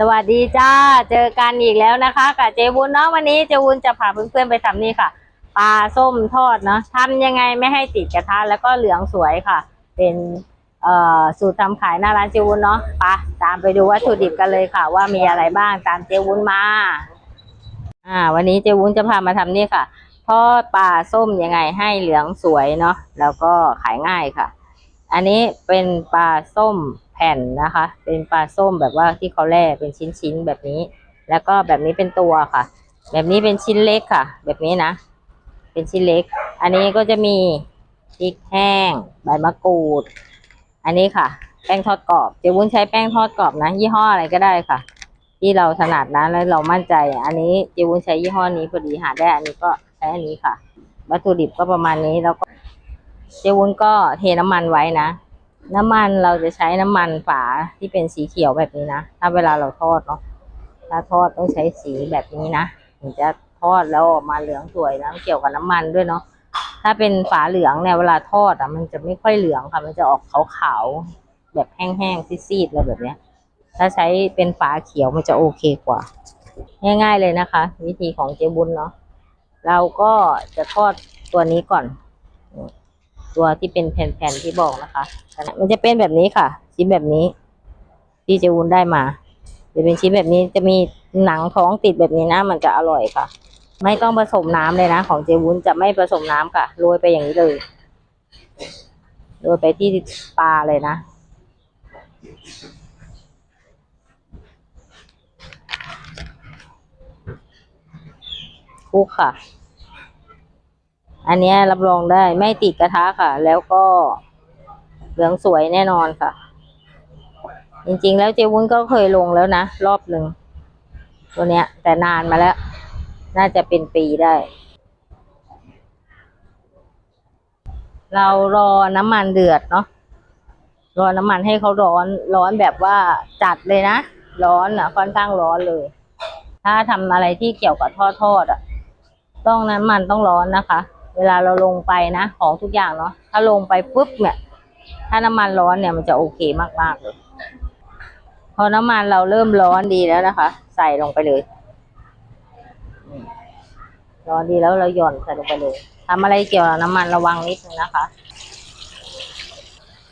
สวัสดีจ้า เจอกันอีกแล้วนะคะกับเจวุ้นเนาะวันนี้เจวุ้นจะพาเพื่อนๆไปทำนี่ค่ะปลาส้มทอดเนาะทำยังไงไม่ให้ติดกระทะแล้วก็เหลืองสวยค่ะ เป็น สูตรทำขายหน้าร้านเจวุ้นเนาะปะตามไปดูวัตถุดิบกันเลยค่ะ ว่ามีอะไรบ้างตามเจวุ้นมา อ่า วันนี้เจวุ้นจะพามาทำนี่ค่ะทอดปลาส้มยังไงให้เหลืองสวยเนาะแล้วก็ขายง่ายค่ะ อันนี้เป็นปลาส้มแผ่นนะคะ เป็นปลาส้มแบบว่าที่เขาแล่เป็นชิ้นๆแบบนี้ แล้วก็แบบนี้เป็นตัวค่ะ แบบนี้เป็นชิ้นเล็กค่ะ แบบนี้นะ เป็นชิ้นเล็ก อันนี้ก็จะมีพริกแห้ง ใบมะกรูด อันนี้ค่ะ แป้งทอดกรอบเจวุ้นใช้แป้งทอดกรอบนะ ยี่ห้ออะไรก็ได้ค่ะ ที่เราถนัดนะแล้วเรามั่นใจ อันนี้เจวุ้นใช้ยี่ห้อนี้พอดีหาได้อันนี้ก็ใช้อันนี้ค่ะ วัตถุดิบก็ประมาณนี้แล้วก็เจวุ้นก็เทน้ำมันไว้นะ น้ำมันเราจะใช้น้ำมันฝาที่เป็นสีเขียวแบบนี้นะถ้าเวลาเราทอดเนาะถ้าทอดต้องใช้สีแบบนี้นะถึงจะทอดแล้วออกมาเหลืองสวยนะเกี่ยวกับน้ำมันด้วยเนาะ ถ้าเป็นฝาเหลืองเนี่ยเวลาทอดอะมันจะไม่ค่อยเหลืองค่ะ มันจะออกขาวๆแบบแห้งๆซีดๆอะไรแบบเนี้ย ถ้าใช้เป็นฝาเขียวมันจะโอเคกว่า ง่ายๆเลยนะคะ วิธีของเจบุญเนาะเราก็จะทอดตัวนี้ก่อน ตัวที่เป็นแผ่นๆที่บอกนะคะ มันจะเป็นแบบนี้ค่ะ ชิ้นแบบนี้ ที่เจวุนได้มาจะเป็นชิ้นแบบนี้จะมีหนังท้องติดแบบนี้นะ มันจะอร่อยค่ะ ไม่ต้องผสมน้ำเลยนะ ของเจวุ้นจะไม่ผสมน้ำค่ะโรยไปอย่างนี้เลยโรยไปที่ปลาเลยนะ คุกค่ะ อันนี้รับรองได้ไม่ติดกระทะค่ะ แล้วก็เหลืองสวยแน่นอนค่ะ จริงๆ แล้วเจวุ้นก็เคยลงแล้วนะ รอบหนึ่งตัวเนี้ย แต่นานมาแล้ว น่าจะเป็นปีได้ เรารอน้ำมันเดือดเนาะรอน้ำมันให้เขาร้อนร้อนแบบว่าจัดเลยนะ ร้อนอะ ค่อนข้างร้อนเลย ถ้าทำอะไรที่เกี่ยวกับทอดทอดอะ ต้องน้ำมันต้องร้อนนะคะ เวลาเราลงไปนะ ของทุกอย่างเนาะถ้าลงไปปุ๊บเนี่ย ถ้าน้ำมันร้อนเนี่ยมันจะโอเคมากๆเลยพอน้ำมันเราเริ่มร้อนดีแล้วนะคะ ใส่ลงไปเลย ร้อนดีแล้วเราหย่อนใส่ลงไปเลยทำอะไรเกี่ยวกับน้ำมันระวังนิดนึงนะคะ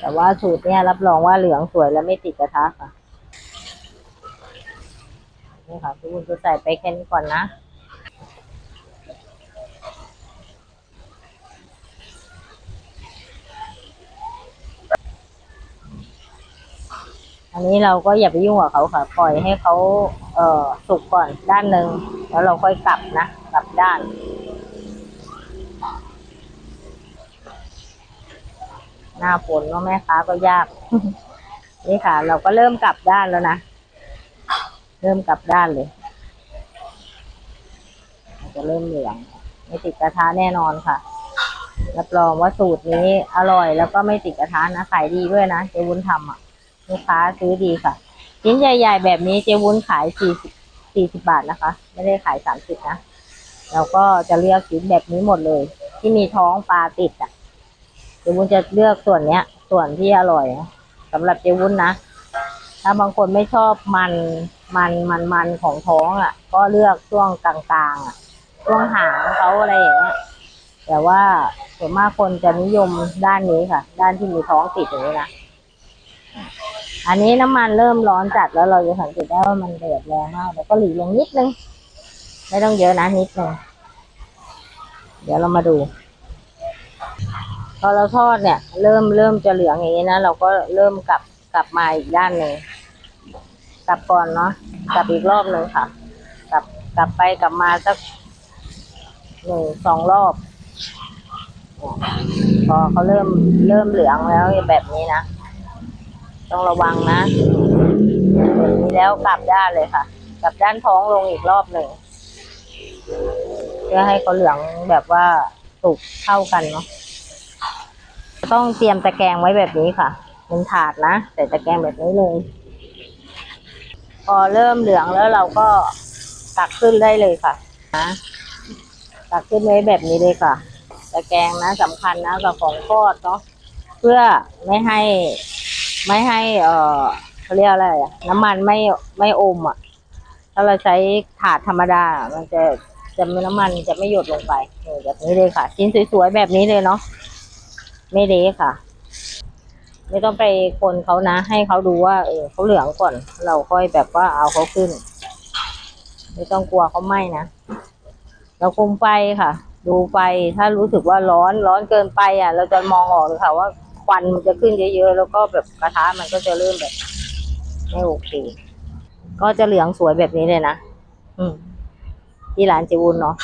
แต่ว่าสูตรเนี่ยรับรองว่าเหลืองสวยและไม่ติดกระทะค่ะนี่ค่ะพี่บุญจะใส่ไปแค่นี้ก่อนนะอันนี้เราก็อย่าไปยุ่งกับเขาค่ะ ปล่อยให้เขา เอ่อสุกก่อนด้านหนึ่งแล้วเราค่อยกลับนะกลับด้าน หน้าฝนเนาแม่ค้าก็ยาก นี่ค่ะ เราก็เริ่มกลับด้านแล้วนะ เริ่มกลับด้านเลยจะเริ่มเหลืองไม่ติดกระทะแน่นอนค่ะรับรองว่าสูตรนี้อร่อยแล้วก็ไม่ติดกระทะนะขายดีด้วยนะเจวุ้นทำอะลูกค้าซื้อดีค่ะ ชิ้นใหญ่ๆแบบนี้เจวุ้นขายสี่สิบสี่สิบาทนะคะ ไม่ได้ขายสามสิบนะเราก็จะเลือกชิ้นแบบนี้หมดเลย ที่มีท้องปลาติดอะเจวุ้นจะเลือกส่วนเนี้ย ส่วนที่อร่อยนะสำหรับเจวุ้นนะถ้าบางคนไม่ชอบมันมันมันมันของท้องอะ ก็เลือกช่วงกลางๆอะช่วงหางเขาอะไรอย่างเงี้ยแต่ว่าส่วนมากคนจะนิยมด้านนี้ค่ะ ด้านที่มีท้องติดอย่างนี้นะ อันนี้น้ำมันเริ่มร้อนจัดแล้วเราจะสังเกตได้ว่ามันเดือดแรงมากแล้วก็หลีลงนิดนึง ไม่ต้องเยอะนะนิดนึง เดี๋ยวเรามาดู พอเราทอดเนี่ย เริ่มเริ่มจะเหลืองอย่างนี้นะเราก็เริ่มกลับกลับมาอีกด้านหนึ่งกลับก่อนเนาะกลับอีกรอบหนึ่งค่ะ กลับกลับไปกลับมาสักหนึ่งสองรอบ พอเขาเริ่มเริ่มเหลืองแล้วแบบนี้นะ ต้องระวังนะแบบนี้แล้วกลับด้านเลยค่ะ กลับด้านท้องลงอีกรอบหนึ่งเพื่อให้เขาเหลืองแบบว่าสุกเท่ากันเนาะต้องเตรียมตะแกรงไว้แบบนี้ค่ะเป็นถาดนะใส่ตะแกรงแบบนี้เลยพอเริ่มเหลืองแล้วเราก็ตักขึ้นได้เลยค่ะนะตักขึ้นไว้แบบนี้เลยค่ะ ตะแกรงนะสำคัญนะกับของทอดเนาะเพื่อไม่ให้ ไม่ให้ เอ่อเขาเรียกอะไรอะน้ำมันไม่ไม่อมอะ ถ้าเราใช้ถาดธรรมดา มันจะจะน้ำมันจะไม่หยดลงไปนี่แบบนี้เลยค่ะชิ้นสวยๆแบบนี้เลยเนาะไม่เละค่ะ ไม่ต้องไปคนเขานะ ให้เขาดูว่า เออเขาเหลืองก่อน เราค่อยแบบว่าเอาเขาขึ้น ไม่ต้องกลัวเขาไหม้นะเราคุมไฟค่ะ ดูไฟถ้ารู้สึกว่าร้อนร้อนเกินไปอะ เราจะมองออกเลยค่ะว่า ควันมันจะขึ้นเยอะๆ แล้วก็แบบกระทะมันก็จะเริ่มแบบไม่โอเค ก็จะเหลืองสวยแบบนี้เลยนะอืมที่ร้านเจวุนเนาะ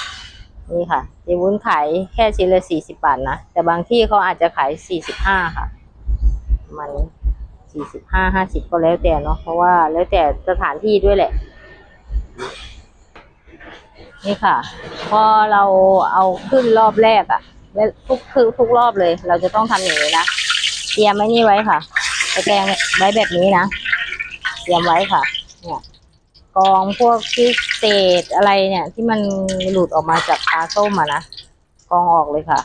นี่ค่ะเจวุนขายแค่ชิ้นละสี่สิบบาทนะ แต่บางที่เขาอาจจะขายสี่สิบห้าค่ะ มันสี่สิบห้าห้าสิบก็แล้วแต่เนาะเพราะว่าแล้วแต่สถานที่ด้วยแหละ นี่ค่ะ พอเราเอาขึ้นรอบแรกอะและทุกคือทุกรอบเลย เราจะต้องทำอย่างนี้นะ เตรียมไว้นี่ไว้ค่ะตะแกรงไว้แบบนี้นะ เตรียมไว้ค่ะ เนี่ยกองพวกที่เศษอะไรเนี่ย ที่มันหลุดออกมาจากปลาส้มอะนะกองออกเลยค่ะ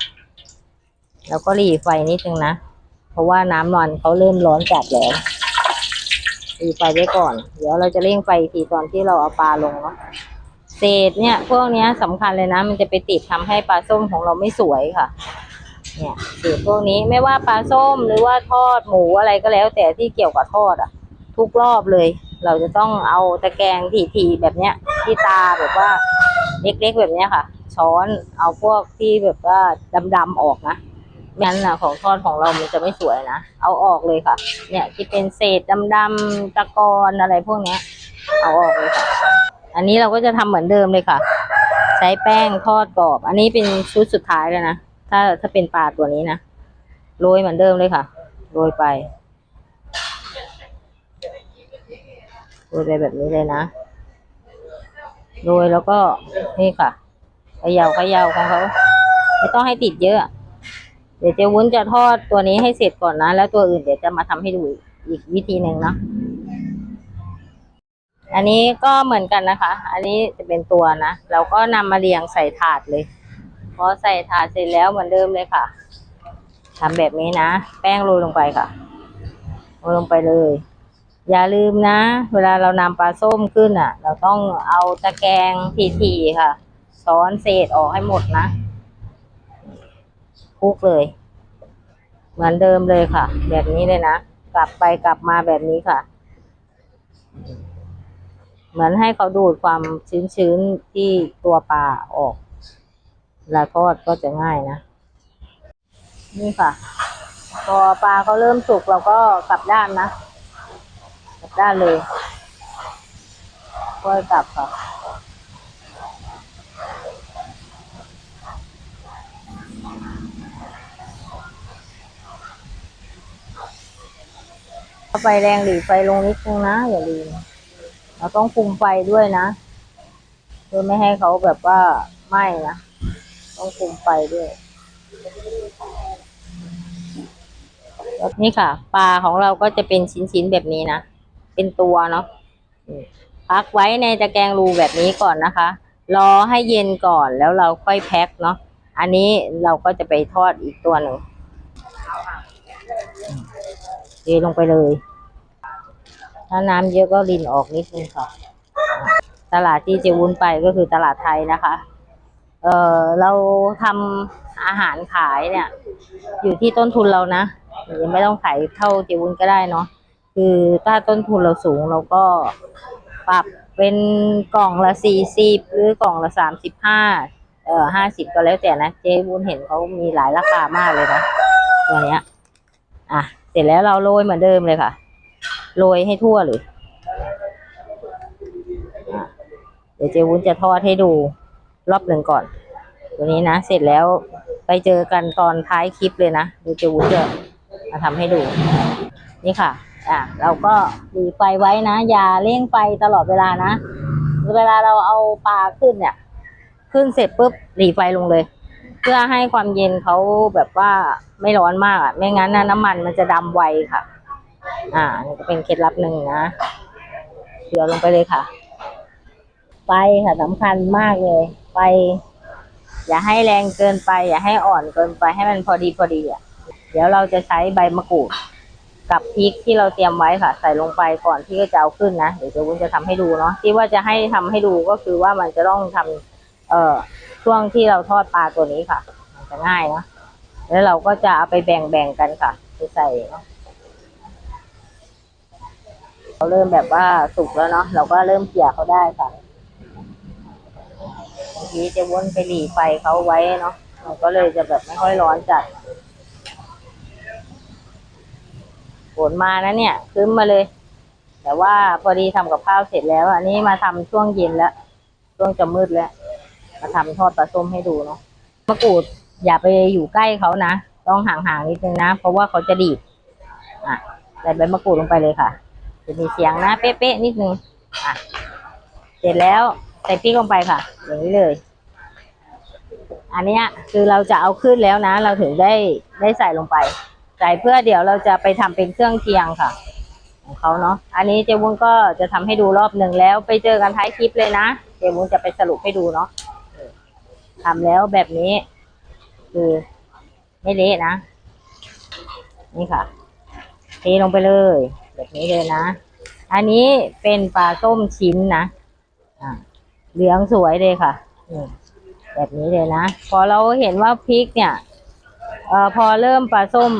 แล้วก็หลีไฟนิดนึงนะ เพราะว่าน้ำมันเขาเริ่มร้อนจัดแล้วหลีไฟไว้ก่อน เดี๋ยวเราจะเร่งไฟทีตอนที่เราเอาปลาลงเนาะเศษเนี่ย พวกเนี้ยสำคัญเลยนะ มันจะไปติดทำให้ปลาส้มของเราไม่สวยค่ะ เนี่ยเศษพวกนี้ไม่ว่าปลาส้มหรือว่าทอดหมูอะไรก็แล้ว แต่ที่เกี่ยวกับทอดอะ ทุกรอบเลย เราจะต้องเอาตะแกรงถี่ๆแบบเนี้ย ที่ตาแบบว่าเล็กๆแบบเนี้ยค่ะ ช้อนเอาพวกที่แบบว่าดำๆออกนะไม่งั้นนะของทอดของเรามันจะไม่สวยนะเอาออกเลยค่ะ เนี่ยที่เป็นเศษดำๆตะกอนอะไรพวกเนี้ย เอาออกเลยค่ะ อันนี้เราก็จะทำเหมือนเดิมเลยค่ะ ใช้แป้งทอดกรอบ อันนี้เป็นชุดสุดท้ายแล้วนะ ถ้าถ้าเป็นปลาตัวนี้นะโรยเหมือนเดิมเลยค่ะโรยไปโรยไปแบบนี้เลยนะโรยแล้วก็นี่ค่ะเขยาวขยาวของเขาไม่ต้องให้ติดเยอะ เดี๋ยวเจ๊วุ้นจะทอดตัวนี้ให้เสร็จก่อนนะ แล้วตัวอื่นเดี๋ยวจะมาทำให้ดูอีกวิธีหนึ่งเนาะอันนี้ก็เหมือนกันนะคะ อันนี้จะเป็นตัวนะ เราก็นำมาเรียงใส่ถาดเลย พอใส่ถาดเสร็จแล้วเหมือนเดิมเลยค่ะทำแบบนี้นะ แป้งโรยลงไปค่ะโรยลงไปเลย อย่าลืมนะ เวลาเรานำปลาส้มขึ้นอะ เราต้องเอาตะแกรงถี่ๆค่ะช้อนเศษออกให้หมดนะคลุกเลย เหมือนเดิมเลยค่ะ แบบนี้เลยนะ กลับไปกลับมาแบบนี้ค่ะ เหมือนให้เขาดูดความชื้นๆที่ตัวปลาออก ลาทอดก็จะง่ายนะ นี่ค่ะ พอปลาเขาเริ่มสุกเราก็กลับด้านนะ กลับด้านเลยค่อยกลับค่ะไฟแรงหรือไฟลงนิดนึงนะอย่าลืมเราต้องคุมไฟด้วยนะเพื่อไม่ให้เขาแบบว่าไหม้นะ ต้องคุมไฟด้วยแล้วนี่ค่ะ ปลาของเราก็จะเป็นชิ้นๆแบบนี้นะ เป็นตัวเนาะพักไว้ในตะแกรงรูแบบนี้ก่อนนะคะ รอให้เย็นก่อนแล้วเราค่อยแพ็คเนาะ อันนี้เราก็จะไปทอดอีกตัวหนึ่งเทลงไปเลย ถ้าน้ำเยอะก็รินออกนิดนึงค่ะ ตลาดที่เจวุ้นไปก็คือตลาดไทยนะคะ เออเราทำอาหารขายเนี่ย อยู่ที่ต้นทุนเรานะยังไม่ต้องขายเท่าเจวุ้นก็ได้เนาะคือถ้าต้นทุนเราสูงเราก็ปรับเป็นกล่องละสี่สิบหรือกล่องละสามสิบห้าเอ่อห้าสิบก็แล้วแต่นะเจ๊วุ้นเห็นเขามีหลายราคามากเลยนะตัวเนี้ย อะ เสร็จแล้วเราโรยเหมือนเดิมเลยค่ะ โรยให้ทั่วเลย เดี๋ยวเจวุ้นจะทอดให้ดู รอบหนึ่งก่อน ตัวนี้นะ เสร็จแล้วไปเจอกันตอนท้ายคลิปเลยนะดี๋ยวเจวุ้นจะมาทำให้ดู นี่ค่ะ อะ เราก็ดีไฟไว้นะ อย่าเร่งไฟตลอดเวลานะ เวลาเราเอาปลาขึ้นเนี่ย ขึ้นเสร็จปุ๊บหลีไฟลงเลย เพื่อให้ความเย็นเขาแบบว่าไม่ร้อนมากอะ ไม่งั้นนะน้ำมันมันจะดำไวค่ะ อ่านี่ก็เป็นเคล็ดลับหนึ่งนะเวดือดลงไปเลยค่ะ ไฟค่ะสำคัญมากเลย ไฟอย่าให้แรงเกินไป อย่าให้อ่อนเกินไปให้มันพอดีพอดีอะเดี๋ยวเราจะใช้ใบมะกรูด กับพริกที่เราเตรียมไว้ค่ะ ใส่ลงไปก่อนที่จะเอาขึ้นนะเดี๋ยวเจะวุ้นจะทำให้ดูเนาะที่ว่าจะให้ทำให้ดูก็คือว่ามันจะต้องทำเอ่อช่วงที่เราทอดปลาตัวนี้ค่ะมันจะง่ายเนาะแล้วเราก็จะเอาไปแบ่งๆกันค่ะไปใส่เนาะเขาเริ่มแบบว่าสุกแล้วเนาะเราก็เริ่มเกี่ยเขาได้ค่ะ ทีจะวนไปหลีไฟเขาไว้เนาะมันก็เลยจะแบบไม่ค่อยร้อนจัดฝนมานะเนี่ยคืมมาเลย แต่ว่าพอดีทำกับข้าวเสร็จแล้ว อันนี้มาทำช่วงเย็นแล้ว ช่วงจะมืดแล้ว มาทำทอดปลาส้มให้ดูเนาะมะกรูดอย่าไปอยู่ใกล้เขานะ ต้องห่างๆนิดนึงนะ เพราะว่าเขาจะดีดอะใส่ใบมะกรูดลงไปเลยค่ะ จะมีเสียงนะ เป๊ะๆนิดนึงอะเสร็จแล้วใส่พริกลงไปค่ะ อย่างนี้เลย อันนี้คือเราจะเอาขึ้นแล้วนะ เราถึงได้ได้ใส่ลงไป ใส่เพื่อเดี๋ยวเราจะไปทำเป็นเครื่องเคียงค่ะ ของเขาเนาะอันนี้เจวุ้นก็จะทำให้ดูรอบหนึ่งแล้ว ไปเจอกันท้ายคลิปเลยนะเจวุ้นจะไปสรุปให้ดูเนาะเออทำแล้วแบบนี้ คือไม่เละนะ นี่ค่ะเทลงไปเลย แบบนี้เลยนะ อันนี้เป็นปลาส้มชิ้นนะอ่าเหลืองสวยเลยค่ะ แบบนี้เลยนะ พอเราเห็นว่าพริกเนี่ยเอ่อพอเริ่มปลาส้ม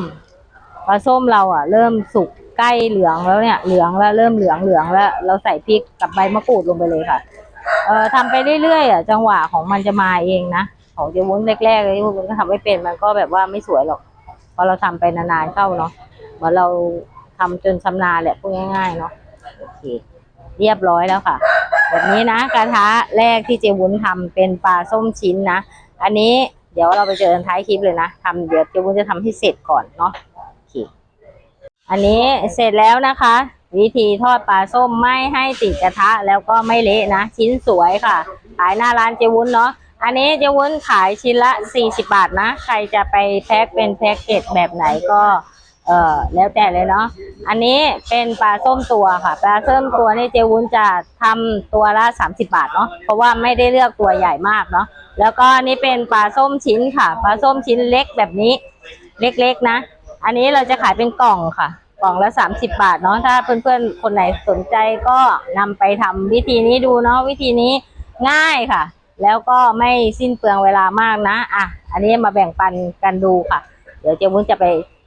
ปลาส้มเราอะ เริ่มสุกใกล้เหลืองแล้วเนี่ย เหลืองแล้วเริ่มเหลืองเหลืองแล้วเราใส่พริกกับใบมะกรูดลงไปเลยค่ะ เอ่อทำไปเรื่อยๆอะจังหวะของมันจะมาเองนะของเจวุ้นแรกๆเลยวุ้นก็ทำไม่เป็นมันก็แบบว่าไม่สวยหรอกพอเราทำไปนานๆเข้าเนาะเหมือนเราทำจนชำนาญแหละพูดง่ายๆเนาะโอเค เรียบร้อยแล้วค่ะ แบบนี้นะกระทะแรกที่เจวุ้นทำเป็นปลาส้มชิ้นนะ อันนี้เดี๋ยวเราไปเจอกันท้ายคลิปเลยนะทำเดี๋ยวเจวุ้นจะทำให้เสร็จก่อนเนาะโอเคอันนี้เสร็จแล้วนะคะ วิธีทอดปลาส้มไม่ให้ติดกระทะแล้วก็ไม่เละนะ ชิ้นสวยค่ะขายหน้าร้านเจวุ้นเนาะอันนี้เจวุ้นขายชิ้นละ 40 บาทนะ ใครจะไปแพ็คเป็นแพ็คเกจแบบไหนก็ เออแล้วแต่เลยเนาะอันนี้เป็นปลาส้มตัวค่ะ ปลาส้มตัวนี่เจวุ้นจะทำตัวละ30 บาทเนาะเพราะว่าไม่ได้เลือกตัวใหญ่มากเนาะแล้วก็อันนี้เป็นปลาส้มชิ้นค่ะ ปลาส้มชิ้นเล็กแบบนี้ เล็กๆนะ อันนี้เราจะขายเป็นกล่องค่ะ กล่องละ30 บาทเนาะถ้าเพื่อนๆคนไหนสนใจก็นำไปทำวิธีนี้ดูเนาะวิธีนี้ง่ายค่ะ แล้วก็ไม่สิ้นเปลืองเวลามากนะอะอันนี้มาแบ่งปันกันดูค่ะ เดี๋ยวเจวุ้นจะไป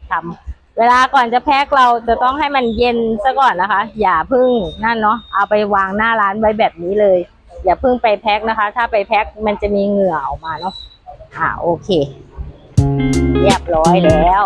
ทำ เวลาก่อนจะแพ็คเราจะต้องให้มันเย็นซะก่อนนะคะ อย่าพึ่งนั่นเนาะเอาไปวางหน้าร้านไว้แบบนี้เลย อย่าพึ่งไปแพ็คนะคะ ถ้าไปแพ็คมันจะมีเหงื่อออกมาเนาะอ่าโอเค เรียบร้อยแล้ว